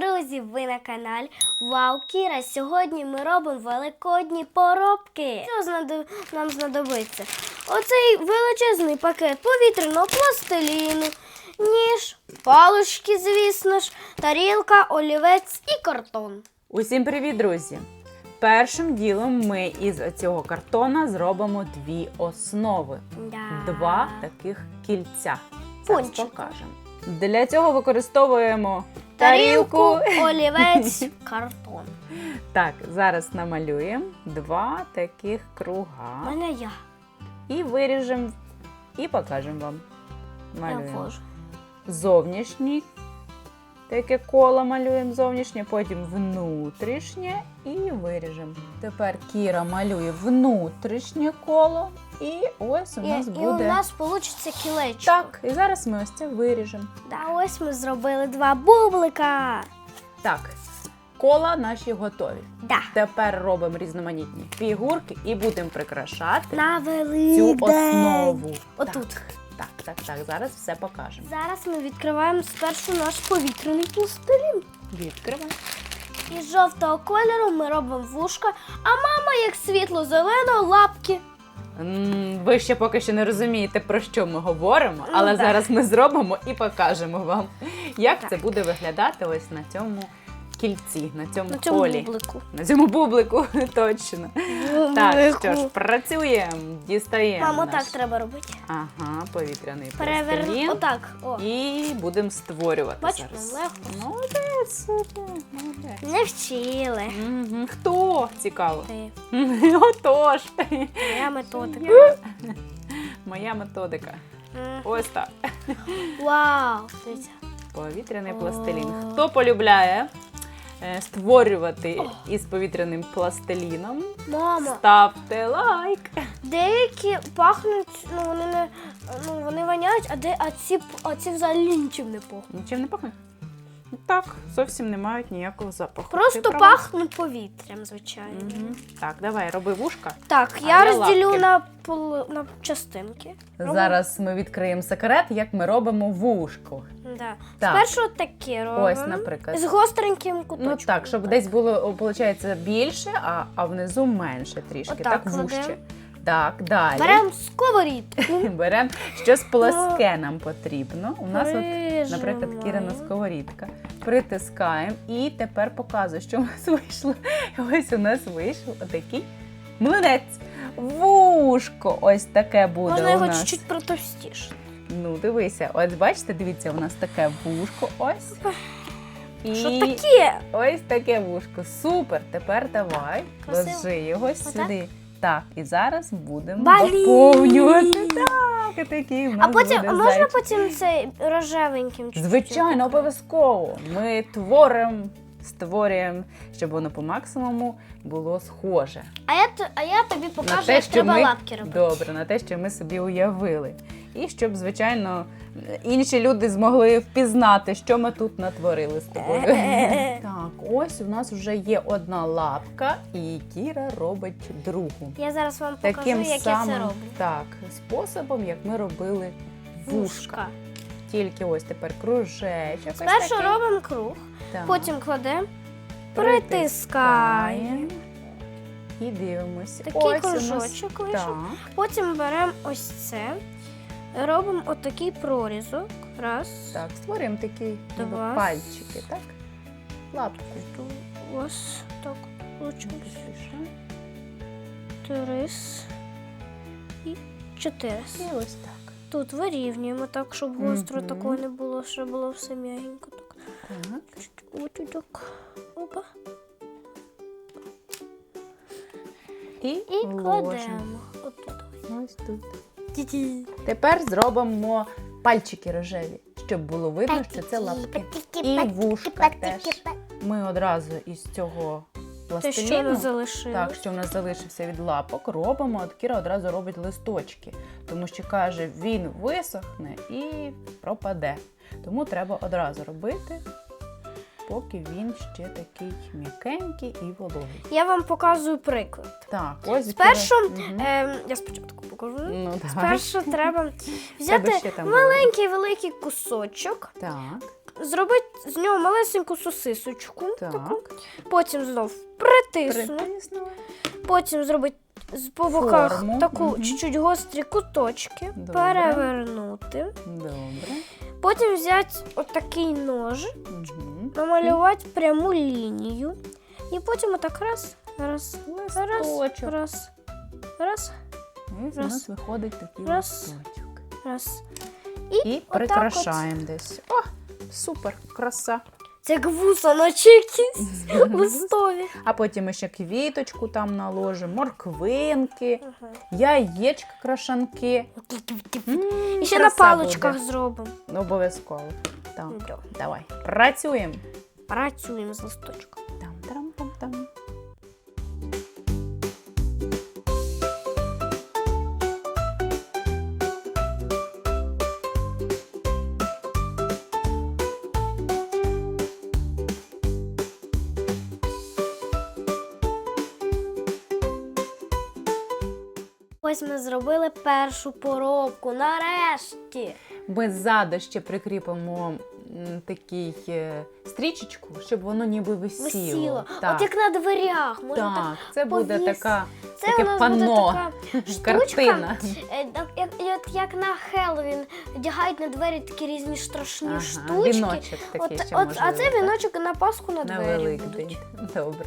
друзі! Ви на каналі Вау Кіра. Сьогодні ми робимо великодні поробки. Що нам знадобиться? Оцей величезний пакет повітряного пластиліну, ніж, палички, звісно ж, тарілка, олівець і картон. Усім привіт, друзі! Першим ділом ми із цього картона зробимо дві основи. Да. Два таких кільця. Зараз покажемо. Для цього використовуємо Тарілку, олівець, картон. Так, зараз намалюємо два таких У круга мене я. і виріжемо і покажемо вам. Малюємо зовнішній. Таке коло малюємо зовнішнє, потім внутрішнє і виріжемо. Тепер Кіра малює внутрішнє коло, і ось у І, нас і у нас вийде кілечко. Так, і зараз ми ось це виріжемо. Да, ось ми зробили два бублика. Так, кола наші готові. Да. Тепер робимо різноманітні фігурки і будемо прикрашати На цю основу. Отут. Так, так, так, так. Зараз все покажемо. Зараз ми відкриваємо спершу наш повітряний пластилін. Відкриваємо. Із жовтого кольору ми робимо вушка, а мама, як світло-зелено, лапки. М, Ви ще поки що не розумієте, про що ми говоримо, Ну, але да. зараз ми зробимо і покажемо вам, як Так. це буде виглядати ось на цьому кільці, на цьому, На цьому колі. бублику. На цьому бублику, точно. Так, що ж, працюємо, дістаємо. Мамо, наш- так треба робити. Ага, повітряний Перевер... пластилін. Отак. О. І будемо створювати Бачите, зараз. легко. Молодець, молодець. Не вчили. Мгм, Хто? Цікаво. Ти. Отож. Моя методика. Моя методика. Ось так. Вау. Повітряний пластилін. Хто полюбляє е, створювати із повітряним пластиліном? Мама, Ставте лайк. деякі пахнуть, ну вони не ну вони воняють, а де а ці а ці взагалі нічим не пахнуть. Нічим не пахне? Так, зовсім не мають ніякого запаху. Просто Ти права. пахнуть повітрям, звичайно. Мгм. Так, давай, роби вушка. Так, А я я розділю лапки. на пол на частинки. Робимо- Зараз ми відкриємо секрет, як ми робимо вушко. Да. Так. Спершу такі робимо. Ось, наприклад. З гостреньким куточком. Ну так, щоб десь було, виходить, більше, а, а внизу менше трішки. Отак так, кладемо. вужче. Так, далі. Беремо сковорідку. Беремо щось плоске нам потрібно. У нас, от, наприклад, кірина сковорідка. Притискаємо і тепер показую, що у нас вийшло. Ось у нас вийшов отакий млинець. Вушко! Ось таке буде Можна у його чуть-чуть протовстіше. Ну, дивися, ось бачите, дивіться, у нас таке вушко. Ось. І Що таке? ось таке вушко. Супер! Тепер давай, Красиво. ложи його сюди. Так, і зараз будемо Блін! доповнювати. Так, і такий у нас А потім, буде а можна зайчик. потім цей рожевеньким чуть-чуть? Звичайно, обов'язково. Ми творимо, створюємо, щоб воно по максимуму було схоже. А я, а я тобі покажу, на те, як що треба ми лапки робити. добре, на те, що ми собі уявили. І щоб, звичайно, інші люди змогли впізнати, що ми тут натворили з тобою. так, ось у нас вже є одна лапка, і Кіра робить другу. Я зараз вам покажу, Таким як самим я це роблю. так, способом, як ми робили вушка. Вушка. Тільки ось тепер кружечок. Спершу робимо круг, Так. потім кладемо, Притискаємо. І дивимося. Такий ось кружочок вийшов. Так. Потім беремо ось це, робимо отакий прорізок. Раз, Так, створюємо такі ніби Два. пальчики, так? Лапку. ось так, ручку, три і чотири. І ось так. Тут вирівнюємо так, щоб гостро Мгм. такого не було, щоб було все м'ягенько. Так. Так. Опа. І, І кладемо. Отут. Ось тут. Ті-ті. Тепер зробимо пальчики рожеві, щоб було видно, що це лапки. І вушка теж. Ми одразу із цього Те, що пластиліну, так, що в нас залишився від лапок, робимо, от Кіра одразу робить листочки, тому що каже, він висохне і пропаде. Тому треба одразу робити, поки він ще такий м'якенький і вологий. Я вам показую приклад. Так, ось Спершу. Ем, я спочатку покажу. Ну. Спершу треба взяти маленький великий кусочок, Так. зробити з нього малесеньку сосисочку. Таку. Потім знов притисну. Потім зробити з по боках Форму. таку Мгм. чуть-чуть гострі куточки, Добре. перевернути. Добре. Потім взяти отакий нож, Угу. намалювати пряму лінію. І потім отак раз, раз, раз, раз, раз, раз, Раз. нас виходить такий Раз. листочок. раз. І отак прикрашаємо десь. О, супер, краса. Це гвуса вуса на чекі листові. А потім ми ще квіточку там наложимо, морквинки, Ага. яєчка крашанки. М, І ще на краса паличках буде. зробимо. Обов'язково. Так, Да. давай. Працюємо. Працюємо з листочком. Ось ми зробили першу поробку. Нарешті. Ми ззаду ще прикріпимо такий е, стрічечку, щоб воно ніби висіло. Висіло. Так, От як на дверях. Можна так. так це буде така Це таке у нас панно. буде така картина. е, Як, як, як на Хеллоуін одягають на двері такі різні страшні Ага, штучки. віночок такий От, ще от, а це віночок на Пасху на, на двері будуть. Добре.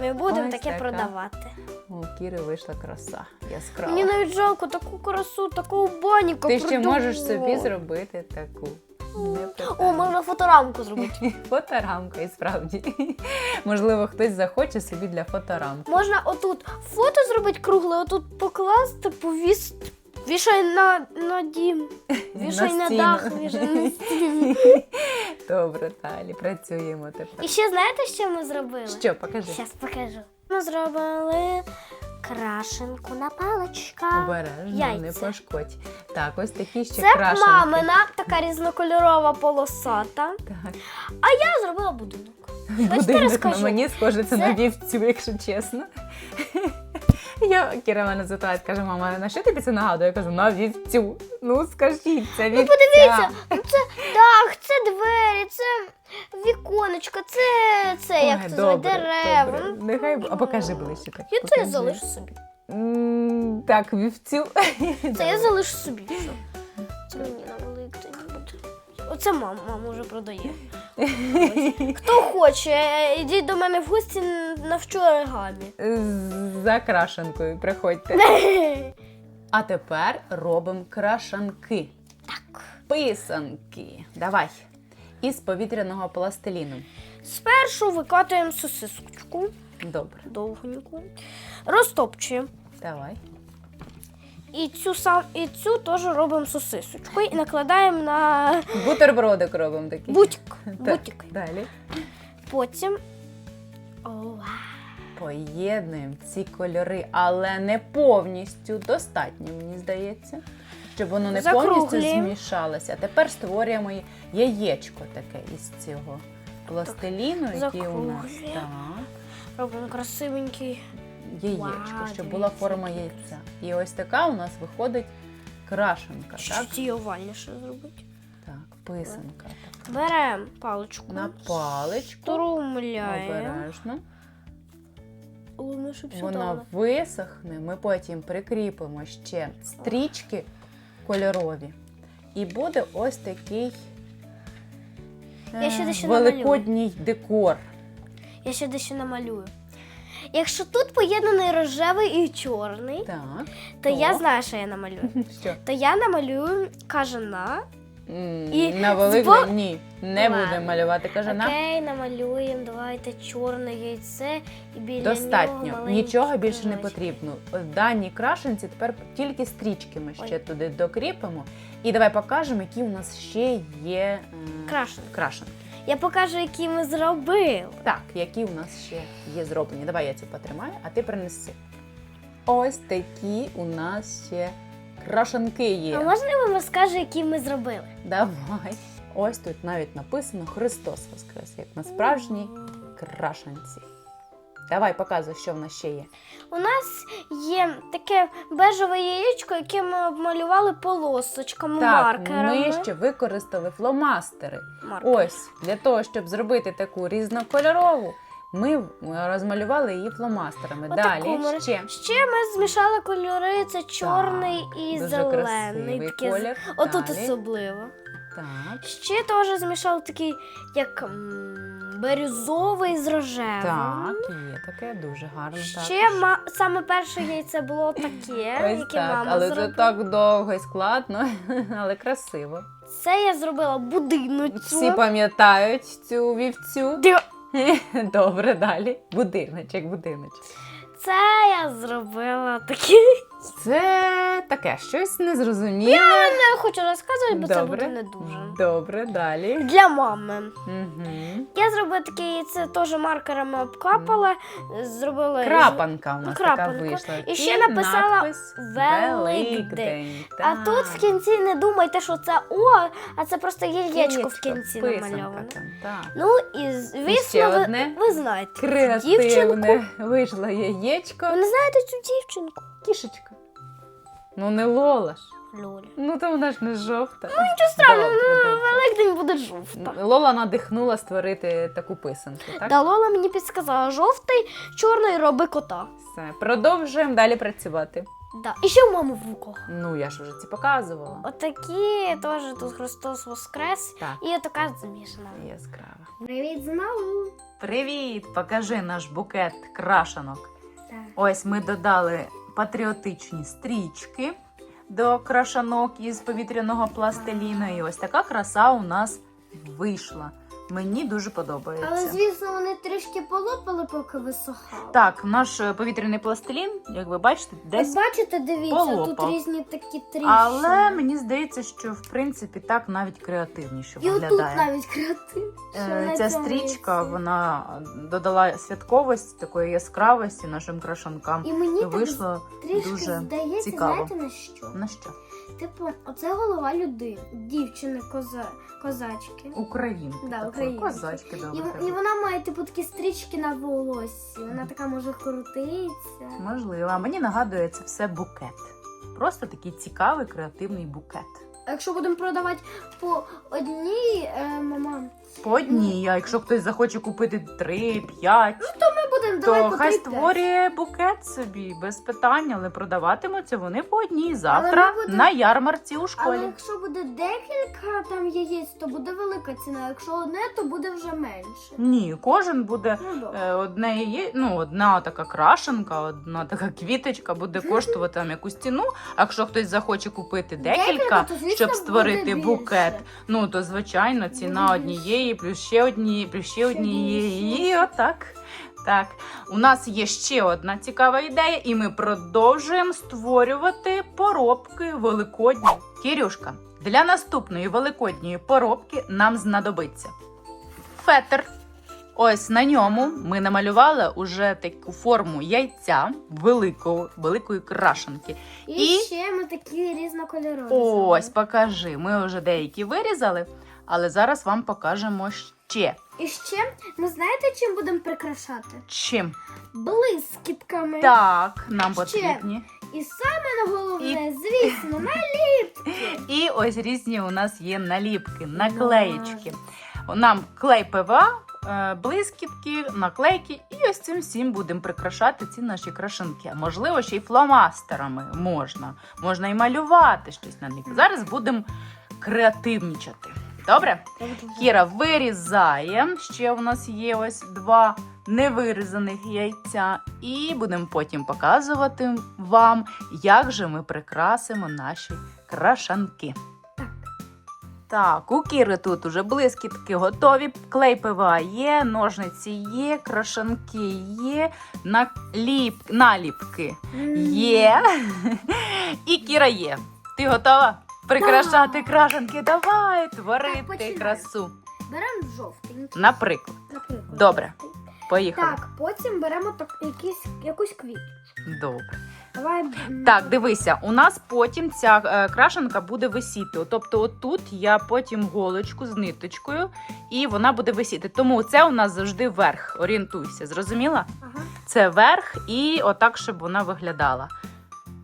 Ми будемо Ось таке така. продавати. У Кіри вийшла краса. Яскрава. Мені навіть жалко таку красу, таку баніку Ти ще можеш собі зробити таку. Не О, питання. можна фоторамку зробити. Фоторамка, і справді. Можливо, хтось захоче собі для фоторамки. Можна отут фото зробити кругле, отут покласти, повісити. Вішай на, на дім. Вішай на, стіну. дах, вішай на стіну. Добре, далі працюємо тепер. І ще знаєте, що ми зробили? Що, покажи. Зараз покажу. Ми зробили крашенку на паличках. Обережно, Яйця. не пошкодь. Так, ось такі ще Це крашенки. мамина, така різнокольорова полосата. Так. А я зробила будинок. Будинок на мені схоже це Це- на вівцю, якщо чесно. Я Кіра мене затає, каже, мама, на що тобі це нагадує? Я кажу, на вівцю. Ну скажіть, це вівця. Подивіться, ну це дах, це двері, це віконечко, це, це Ой, як це звати, добре, дерева. добре. Ну, Нехай, бу- а покажи ближче так. Я це покажи. залишу собі. М, Так, вівцю. Це я залишу собі. Все. Це мені на великдень буде. Оце мама, мама вже продає. Хто хоче, йдіть до мене в гості навчу оригамі. З закрашенкою, приходьте. А тепер робимо крашанки. Так. Писанки. Давай. Із повітряного пластиліну. Спершу викатуємо сосисочку Добре. довгеньку, розтопчуємо. Давай. І цю сам і цю теж робимо сосисочкою і накладаємо на Бутербродик робимо такий. бутик. Так, бутик. Далі. Потім. Поєднуємо ці кольори, але не повністю. Достатньо, мені здається. Щоб воно не повністю змішалося. А тепер створюємо яєчко таке із цього пластиліну, який у нас. Так. робимо красивенький. Яєчко, Вау, щоб була форма яйця. І ось така у нас виходить крашенка, так? Чуть її овальніше зробити. Так, писанка. така. Беремо паличку, На паличку. струмляємо. Обережно. Головне, щоб сюди. Вона. висохне, ми потім прикріпимо ще стрічки кольорові. І буде ось такий Я ще е, дещо великодній декор. Я ще дещо намалюю. Якщо тут поєднаний рожевий і чорний, Так. то О. я знаю, що я намалюю. Що? То я намалюю кажана. М, І на збо- ні. Не Ладно. будемо малювати кажана. Окей, намалюємо. Давайте чорне яйце і біля Достатньо. маленький Нічого більше не потрібно. В даній крашенці тепер тільки стрічки ми ще Ой. туди докріпимо. І давай покажемо, які у нас ще є е, Крашенки. крашенки. Я покажу, які ми зробили. Так, які у нас ще є зроблені. Давай я цю потримаю, а ти принеси. Ось такі у нас ще крашенки є. А можна я вам розкажу, які ми зробили? Давай. Ось тут навіть написано Христос Воскрес, як на справжній крашенці. Давай показуй, що в нас ще є. У нас є таке бежеве яєчко, яке ми обмалювали полосочками, Так, маркерами. ми ще використали фломастери. Маркери. Ось для того, щоб зробити таку різнокольорову, ми розмалювали її фломастерами. Отаку Далі ще Ще ми змішали кольори: це чорний Так, і дуже зелений. красивий Таке з- колір. Отут Далі. особливо. так. Ще теж змішав такий, як м, бирюзовий з рожевим. Так, є таке дуже гарно. Ще ма- саме перше яйце було таке, Ось яке так, мама але це так довго і складно, але красиво. Це я зробила будиночку. Всі пам'ятають цю вівцю. Ди- Добре, далі. Будиночок, будиночок. Це я зробила такий. Це таке щось незрозуміле. Я не хочу розказувати, бо це буде не дуже. Добре, далі. Для мами. Угу. Я зробила таке яйце, теж маркерами обкапала. Зробила Крапанка у нас Крапанка. така вийшла. І ще написала надпис «Великдень». А Так. тут в кінці не думайте, що це О, а це просто яєчко в кінці писанка намальоване. там, Так. Ну і звісно, ви, одне. ви знаєте цю дівчинку. Вийшло яєчко. Ви не знаєте цю дівчинку? Кішечка. Ну не Лола ж. Лоля. Ну то вона ж не жовта. Ну Нічого страшного, Добре, ну, добре. Великдень буде жовта. Лола надихнула створити таку писанку, так? Да, Лола мені підсказала, жовтий, чорний роби кота. Все, продовжуємо далі працювати. Да. І ще в мами в руках. Ну, я ж вже це показувала. Отакі теж тут Христос Воскрес. Так, І така змішана. яскрава. Привіт знову. Привіт! Покажи наш букет крашанок. Так. Ось ми додали патріотичні стрічки до крашанок із повітряного пластиліну. І ось така краса у нас вийшла. Мені дуже подобається. Але, звісно, вони трішки полопали, поки висохали. Так, наш е, повітряний пластилін, як ви бачите, десь. От бачите, дивіться, полопав. тут різні такі тріщини. Але мені здається, що в принципі так навіть креативніше І отут виглядає. навіть креатив. Е, Ця стрічка вона додала святковості, такої яскравості нашим крашанкам. І мені І вийшло трішки дуже здається, цікаво. знаєте на що? на що? Типу, оце голова людини, дівчини, коза, козачки. Українки. Да, українки. Козачки, І, добре. і вона має типу такі стрічки на волоссі. Вона така може крутитися. Можливо, а мені нагадує це все букет. Просто такий цікавий креативний букет. А якщо будемо продавати по одній, е, мама, По одній, а якщо хтось захоче купити три, п'ять, ми будемо то хай створює букет собі без питань, але продаватимуться вони по одній завтра ми будемо- на ярмарці у Але школі. якщо буде декілька там яєць, то буде велика ціна. Якщо одне, то буде вже менше. Ні, кожен буде Ну добре. е, одне є, ну, одна така крашенка, одна така квіточка буде коштувати там якусь ціну. А якщо хтось захоче купити декілька, то, звісно, щоб створити буде більше. букет, ну то звичайно ціна Буде однієї, плюс ще однієї, плюс ще Ще однієї. більше. І отак. Так, у нас є ще одна цікава ідея, і ми продовжуємо створювати поробки великодні. Кірюшка, для наступної великодньої поробки нам знадобиться фетр. Ось на ньому ми намалювали уже таку форму яйця великого, великої крашенки. І, І- ще ми такі різнокольорові. Ось, зробили. покажи. Ми вже деякі вирізали, але зараз вам покажемо ще. І ще, ну знаєте, чим будемо прикрашати? Чим? Блискітками. Так, нам Ще. потрібні. І саме головне, звісно, на І ось різні у нас є наліпки, наклеєчки. Нам клей ПВА, е, блискітки, наклейки, і ось цим всім будемо прикрашати ці наші крашенки. Можливо, ще й фломастерами можна. Можна і малювати щось на них. Зараз будемо креативнічати. Добре? Кіра вирізає. Ще у нас є ось два невирізаних яйця. І будемо потім показувати вам, як же ми прикрасимо наші крашанки. Так. Так, у Кіри тут уже блискітки готові. Клей ПВА є, ножниці є, крашанки є, наліп... наліпки є. І Кіра є. Ти готова? Прикрашати крашанки? Давай творити починаю. красу. Беремо жовтенький. Наприклад, наприклад, Добре. поїхали. Так, потім беремо так, якісь, якусь квіт. Добре. Давай. Так, дивися, у нас потім ця е, крашенка буде висіти. Тобто, отут я потім голочку з ниточкою, і вона буде висіти. Тому це у нас завжди верх. Орієнтуйся, зрозуміла? Ага. Це верх і отак, щоб вона виглядала.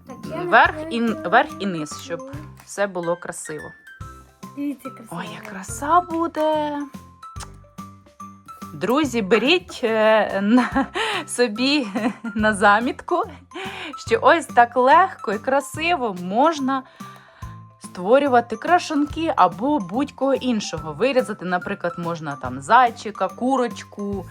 Так, я Верх і, верх і низ, щоб все було красиво. Дивіться, красиво. Ой, як краса буде. Друзі, беріть е, на, собі на замітку, що ось так легко і красиво можна створювати крашанки або будь-кого іншого. Вирізати, наприклад, можна там зайчика, курочку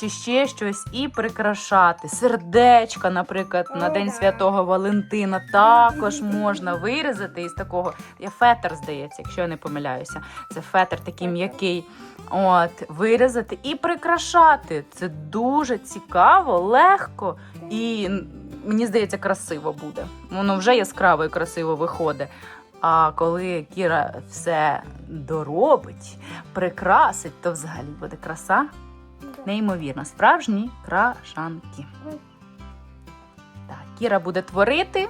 чи ще щось і прикрашати. Сердечка, наприклад, на День. Святого Валентина також можна вирізати із такого. Я фетр, здається, якщо я не помиляюся. Це фетр такий м'який. От, вирізати і прикрашати. Це дуже цікаво, легко і мені здається, красиво буде. Воно вже яскраво і красиво виходить. А коли Кіра все доробить, прикрасить, то взагалі буде краса неймовірна. Справжні крашанки. Так, Кіра буде творити,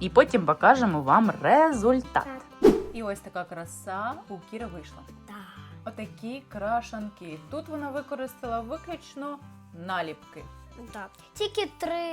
і потім покажемо вам результат. І ось така краса у Кіри вийшла. Так. Отакі крашанки. Тут вона використала виключно наліпки. Так. Тільки три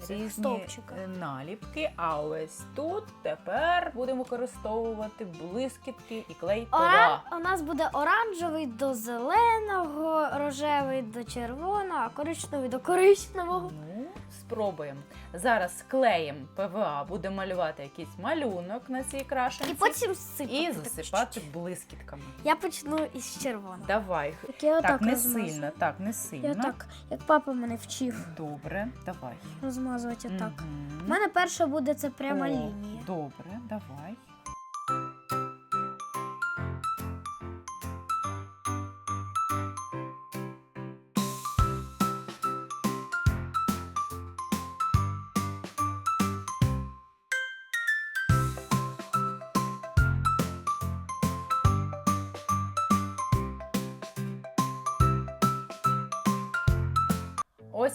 цих Різні стовпчика. е, наліпки. А ось тут тепер будемо використовувати блискітки і клей Ора... ПВА. У нас буде оранжевий до зеленого, рожевий до червоного, а коричневий до коричневого. Ну, спробуємо. Зараз клеєм ПВА буде малювати якийсь малюнок на цій крашенці І потім всипати. і засипати блискітками. Я почну із червоного. Давай. Так, я Так, не розмазую. сильно, так, не сильно. Я так, як папа мене вчив Добре, давай. розмазувати. Мгм. У мене перша буде це пряма О, лінія. Добре, давай.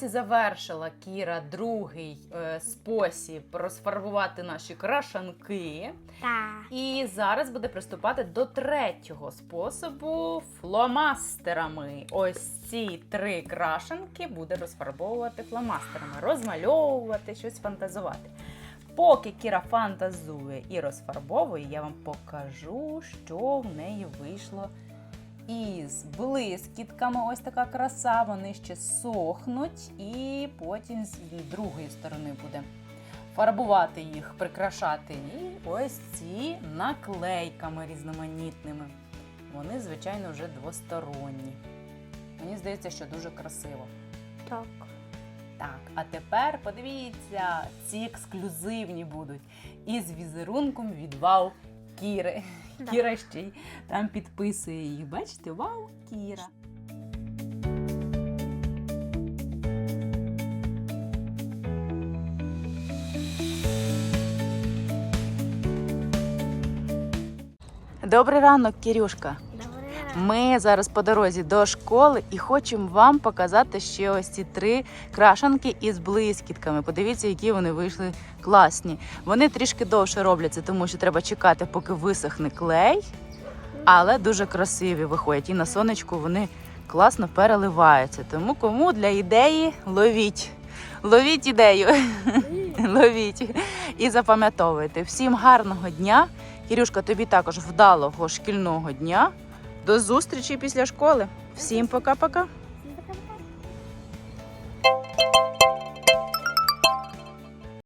Ось і завершила Кіра другий е, спосіб розфарбувати наші крашанки. Так. І зараз буде приступати до третього способу фломастерами. Ось ці три крашенки буде розфарбовувати фломастерами, розмальовувати, щось фантазувати. Поки Кіра фантазує і розфарбовує, я вам покажу, що в неї вийшло із блискітками. Ось така краса. Вони ще сохнуть, і потім з другої сторони буде фарбувати їх, прикрашати. І ось ці наклейками різноманітними. Вони, звичайно, вже двосторонні. Мені здається, що дуже красиво. Так. Так, а тепер подивіться, ці ексклюзивні будуть із візерунком від Вау Кіри. Да. Кіра ще й там підписує їх. Бачите, Вау Кіра. Добрий ранок, Кірюшка. Ми зараз по дорозі до школи і хочемо вам показати ще ось ці три крашанки із блискітками. Подивіться, які вони вийшли класні. Вони трішки довше робляться, тому що треба чекати, поки висохне клей, але дуже красиві виходять. І на сонечку вони класно переливаються. Тому кому для ідеї ловіть. Ловіть ідею. Ловіть і запам'ятовуйте. Всім гарного дня. Кірюшка, тобі також вдалого шкільного дня. До зустрічі після школи. Всім пока-пока.